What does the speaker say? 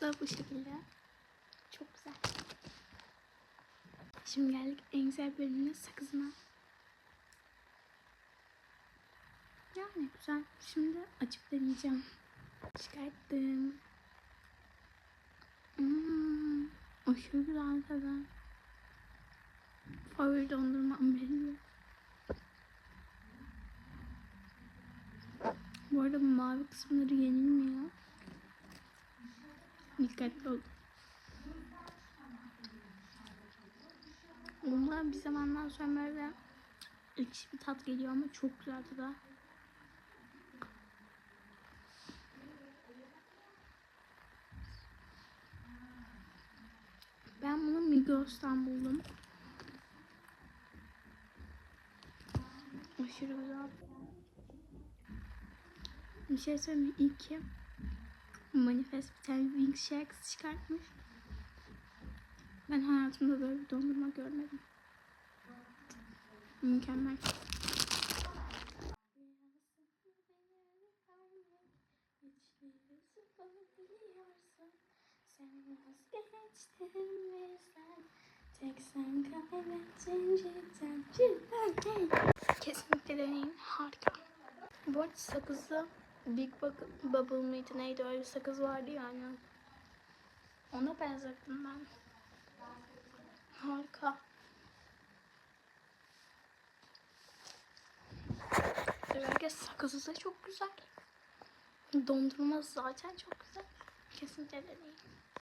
da bu şekilde. Çok güzel. Şimdi geldik en güzel bölümüne sakızına. Yani güzel. Şimdi açıp deneyeceğim. Çıkarttım. Hmm, aşırı güzel tadı. Favori dondurmam benim. Bu arada mavi kısımları yenilmiyor. Dikkatli olun. Bunlar bir zamandan sonra böyle ekşi bir tat geliyor ama çok güzel tadı. Ben bunu Migros'tan buldum. Aşırı güzel. Bir şey söyleyeyim? İyi ki Manifest bir tane Wing Shacks çıkartmış. Ben hayatımda böyle bir dondurma görmedim. Mükemmel. Kesinlikle deneyin harika. Bu arada sakızı Big Bubble mıydı neydi öyle sakız vardı yani. Ona benzettim ben. Harika. Özellikle sakızı da çok güzel. Dondurma zaten çok güzel. Kesinlikle deneyin.